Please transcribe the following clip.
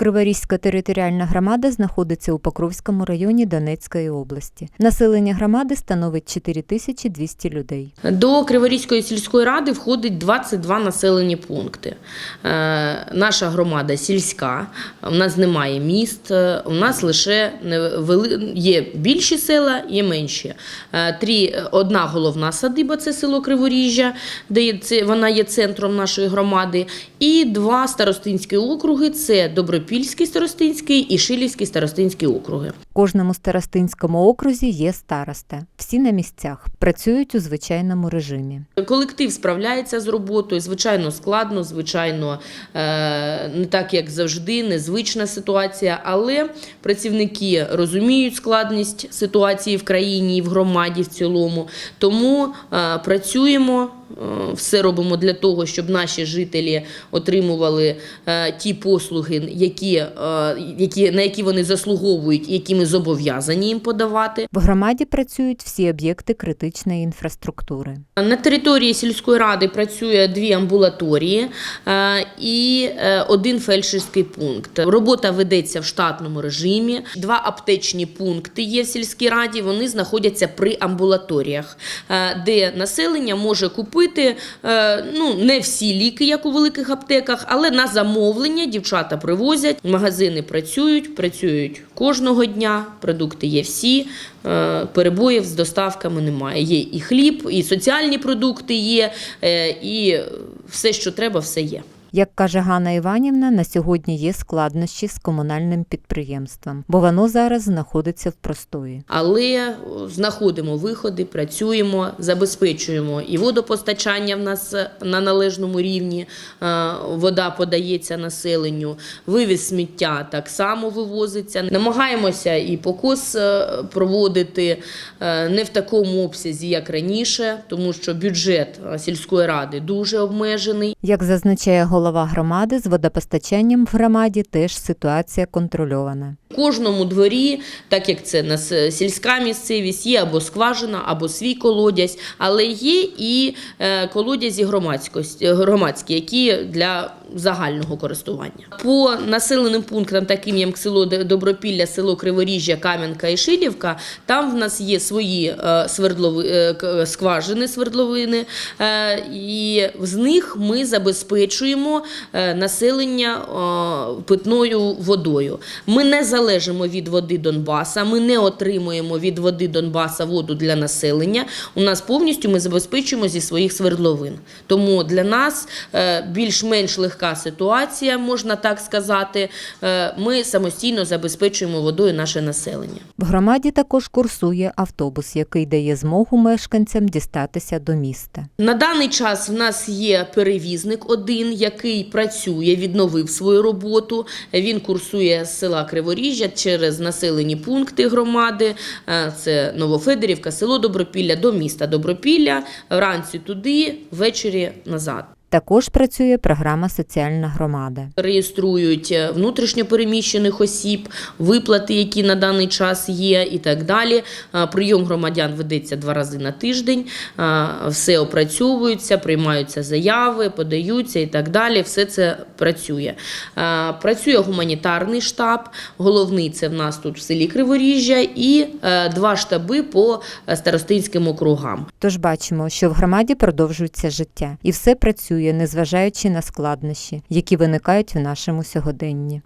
Криворізька територіальна громада знаходиться у Покровському районі Донецької області. Населення громади становить 4200 людей. До Криворізької сільської ради входить 22 населені пункти. Е, Наша громада сільська, у нас немає міст, е, у нас лише є більші села, є менші. Е, Трі, одна головна садиба це село Криворіжжя, де вона є центром нашої громади, і два старостинські округи це Добропільський старостинський і Шилівський старостинський округи. Кожному старостинському окрузі є староста. Всі на місцях працюють у звичайному режимі. Колектив справляється з роботою, звичайно, складно, звичайно, е, не так як завжди, незвична ситуація, але працівники розуміють складність ситуації в країні і в громаді в цілому. Тому е, працюємо. е, Все робимо для того, щоб наші жителі отримували ті послуги, які, які, на які вони заслуговують, які ми зобов'язані їм подавати. В громаді працюють всі об'єкти критичної інфраструктури. На території сільської ради працює дві амбулаторії е, і е, один фельдшерський пункт. Робота ведеться в штатному режимі. Два аптечні пункти є в сільській раді. Вони знаходяться при амбулаторіях, е, де населення може купити ну не всі ліки, як у великих аптеках, але на замовлення дівчата привозять. Магазини працюють, працюють кожного дня. Продукти є всі. е, Перебоїв з доставками немає. Є і хліб, і соціальні продукти є, е, і все, що треба, все є. Як каже Ганна Іванівна, на сьогодні є складнощі з комунальним підприємством, бо воно зараз знаходиться в простої. Але знаходимо виходи, працюємо, забезпечуємо і водопостачання в нас на належному рівні. е, Вода подається населенню, вивіз сміття так само вивозиться. Намагаємося і покос е, проводити е, не в такому обсязі, як раніше, тому що бюджет сільської ради дуже обмежений. Як зазначає голова громади, з водопостачанням в громаді теж ситуація контрольована. В кожному дворі, так як це нас е, сільська місцевість, є або скважина, або свій колодязь, але є і е, колодязі громадськості, громадські, які для загального користування. По населеним пунктам, таким як село Добропілля, село Криворіжжя, Кам'янка і Шилівка, там в нас є свої е, свердлови, е, скважини, свердловини, е, і з них ми забезпечуємо е, населення е, питною водою. Ми не залежимо від води Донбаса, ми не отримуємо від води Донбаса воду для населення. У нас повністю ми забезпечуємо зі своїх свердловин. Тому для нас е, більш-менш легка ситуація, можна так сказати. Е, Ми самостійно забезпечуємо водою наше населення. В громаді також курсує автобус, який дає змогу мешканцям дістатися до міста. На даний час в нас є перевізник один, який працює, відновив свою роботу. Він курсує з села Криворіжжя через населені пункти громади. Е, Це Новофедерівка, село Добропілля до міста Добропілля. Вранці туди, ввечері назад. Також працює програма Соціальна громада. Реєструють е, внутрішньопереміщених осіб, виплати, які на даний час є, і так далі. Е, Прийом громадян ведеться два рази на тиждень. Е, Все опрацьовується, приймаються заяви, подаються і так далі. Все це працює. Працює гуманітарний штаб. Головний це в нас тут в селі Криворіжжя, і два штаби по старостинським округам. Тож бачимо, що в громаді продовжується життя, і все працює, незважаючи на складнощі, які виникають в нашому сьогоденні.